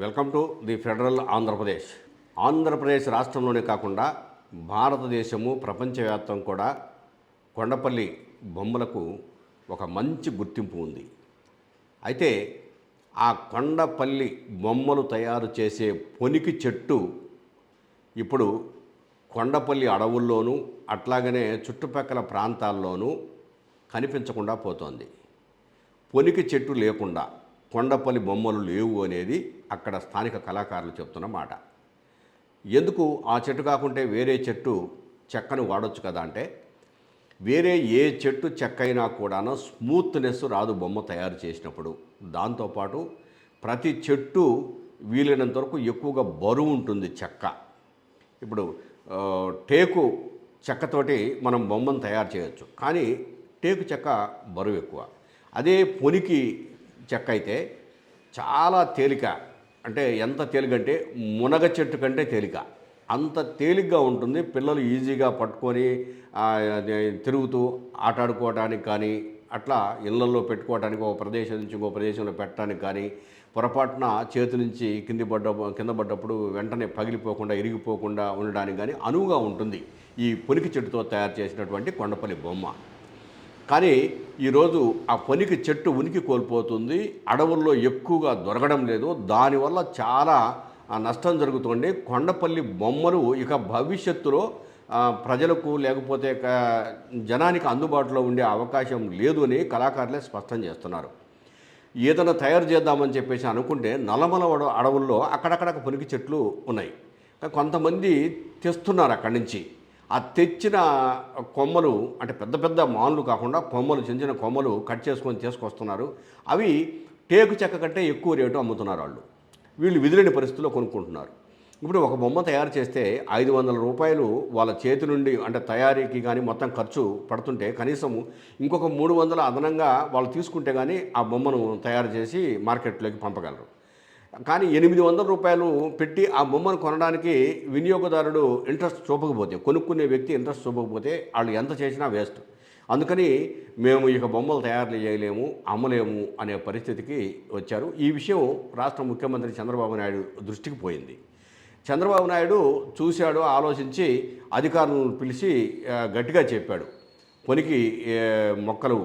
Welcome to the federal Andhra Pradesh. Andhra Pradesh రాష్ట్రంలోనే కాకుండా భారతదేశము ప్రపంచవ్యాప్తం కూడా కొండపల్లి బొమ్మలకు ఒక మంచి గుర్తింపు ఉంది. అయితే ఆ కొండపల్లి బొమ్మలు తయారు చేసే పొనికి చెట్టు ఇప్పుడు కొండపల్లి అడవుల్లోనూ అట్లాగనే చుట్టుపక్కల ప్రాంతాల్లోనూ కనిపించకుండా పోతోంది. పొనికి చెట్టు లేకుండా కొండపల్లి బొమ్మలు లేవు అనేది అక్కడ స్థానిక కళాకారులు చెప్తున్న మాట. ఎందుకు ఆ చెట్టు కాకుంటే వేరే చెట్టు చెక్కను వాడొచ్చు కదా అంటే వేరే ఏ చెట్టు చెక్క అయినా కూడాను స్మూత్నెస్ రాదు బొమ్మ తయారు చేసినప్పుడు. దాంతోపాటు ప్రతి చెట్టు వీలైనంత వరకు ఎక్కువగా బరువు ఉంటుంది చెక్క. ఇప్పుడు టేకు చెక్కతోటి మనం బొమ్మను తయారు చేయొచ్చు. కానీ టేకు చెక్క బరువు ఎక్కువ. అదే పొనికి చెక్క అయితే చాలా తేలిక. అంటే ఎంత తేలిక అంటే మునగ చెట్టు కంటే తేలిక. అంత తేలిగ్గా ఉంటుంది. పిల్లలు ఈజీగా పట్టుకొని తిరుగుతూ ఆటాడుకోవడానికి కానీ అట్లా ఇళ్ళలో పెట్టుకోవడానికి ఒక ప్రదేశం నుంచి ఇంకో ప్రదేశంలో పెట్టడానికి కానీ పొరపాటున చేతి నుంచి కింది పడ్డ కింద పడ్డప్పుడు వెంటనే పగిలిపోకుండా ఇరిగిపోకుండా ఉండడానికి కానీ అనువుగా ఉంటుంది ఈ పొనికి చెట్టుతో తయారు చేసినటువంటి కొండపల్లి బొమ్మ. కానీ ఈరోజు ఆ పనికి చెట్టు ఉనికి కోల్పోతుంది అడవుల్లో ఎక్కువగా దొరకడం లేదు దానివల్ల చాలా ఆ, నష్టం జరుగుతుంది. కొండపల్లి బొమ్మలు ఇక భవిష్యత్తులో ప్రజలకు లేకపోతే జనానికి అందుబాటులో ఉండే అవకాశం లేదు అని కళాకారులే స్పష్టం చేస్తున్నారు. ఏదైనా తయారు చేద్దామని చెప్పేసి అనుకుంటే నల్లమల అడవుల్లో అక్కడక్కడ పనికి చెట్లు ఉన్నాయి. కొంతమంది తెస్తున్నారు అక్కడి నుంచి. ఆ తెచ్చిన కొమ్మలు అంటే పెద్ద పెద్ద మాన్లు కాకుండా కొమ్మలు చిన్న చిన్న కొమ్మలు కట్ చేసుకొని తీసుకొస్తున్నారు. అవి టేకు చెక్క కంటే ఎక్కువ రేటు అమ్ముతున్నారు వాళ్ళు. వీళ్ళు విధులేని పరిస్థితుల్లో కొనుక్కుంటున్నారు. ఇప్పుడు ఒక బొమ్మ తయారు చేస్తే ఐదు వందల రూపాయలు వాళ్ళ చేతి నుండి అంటే తయారీకి కానీ మొత్తం ఖర్చు పడుతుంటే కనీసం ఇంకొక మూడు వందల అదనంగా వాళ్ళు తీసుకుంటే కానీ ఆ బొమ్మను తయారు చేసి మార్కెట్లోకి పంపగలరు. కానీ ఎనిమిది వందల రూపాయలు పెట్టి ఆ బొమ్మను కొనడానికి వినియోగదారుడు ఇంట్రెస్ట్ చూపకపోతే కొనుక్కునే వ్యక్తి ఇంట్రెస్ట్ చూపకపోతే వాళ్ళు ఎంత చేసినా వేస్ట్. అందుకని మేము ఇక బొమ్మలు తయారు చేయలేము అమ్మలేము అనే పరిస్థితికి వచ్చారు. ఈ విషయం రాష్ట్ర ముఖ్యమంత్రి చంద్రబాబు నాయుడు దృష్టికి పోయింది. చంద్రబాబు నాయుడు చూశాడు ఆలోచించి అధికారులను పిలిచి గట్టిగా చెప్పాడు. పొనికి మొక్కలు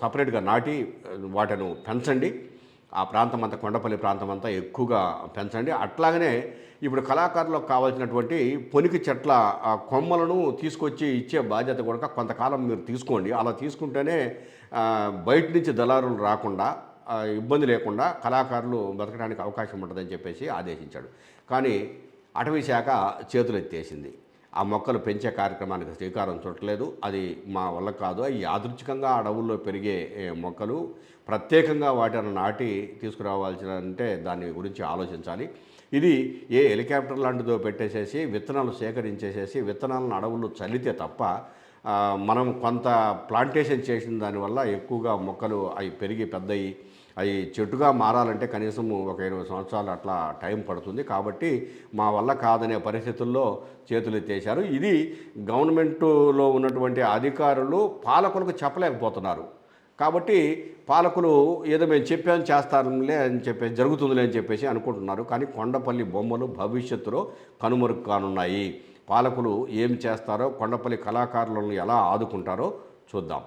సపరేట్గా నాటి వాటిను వాటిని పెంచండి. ఆ ప్రాంతం అంతా కొండపల్లి ప్రాంతం అంతా ఎక్కువగా పెంచండి. అట్లాగనే ఇప్పుడు కళాకారులకు కావాల్సినటువంటి పొనికి చెట్ల ఆ, కొమ్మలను తీసుకొచ్చి ఇచ్చే బాధ్యత కూడా కొంతకాలం మీరు తీసుకోండి. అలా తీసుకుంటేనే బయట నుంచి దళారులు రాకుండా ఇబ్బంది లేకుండా కళాకారులు బతకడానికి అవకాశం ఉంటుందని చెప్పేసి ఆదేశించాడు. కానీ అటవీ శాఖ చేతులు ఎత్తేసింది ఆ మొక్కలు పెంచే కార్యక్రమానికి శ్రీకారం చుట్టలేదు. అది మా వల్ల కాదు. అవి యాదృచ్ఛికంగా అడవుల్లో పెరిగే మొక్కలు ప్రత్యేకంగా వాటిని నాటి తీసుకురావాల్సిన అంటే దాని గురించి ఆలోచించాలి. ఇది ఏ హెలికాప్టర్ లాంటిదో పెట్టేసేసి విత్తనాలు సేకరించేసేసి విత్తనాలను అడవుల్లో చల్లితే తప్ప మనం కొంత ప్లాంటేషన్ చేసిన దానివల్ల ఎక్కువగా మొక్కలు అవి పెరిగి పెద్దయి అవి చెట్టుగా మారాలంటే కనీసం ఒక ఇరవై సంవత్సరాలు అట్లా టైం పడుతుంది. కాబట్టి మా వల్ల కాదనే పరిస్థితుల్లో చేతులు ఎత్తేశారు. ఇది గవర్నమెంట్లో ఉన్నటువంటి అధికారులు పాలకులకు చెప్పలేకపోతున్నారు. కాబట్టి పాలకులు ఏదో మేము చెప్పాం చేస్తారులే అని చెప్పేసి జరుగుతుందిలే అని చెప్పేసి అనుకుంటున్నారు. కానీ కొండపల్లి బొమ్మలు భవిష్యత్తులో కనుమరుగు కానున్నాయి పాలకులు ఏం చేస్తారో కొండపల్లి కళాకారులను ఎలా ఆదుకుంటారో చూద్దాం.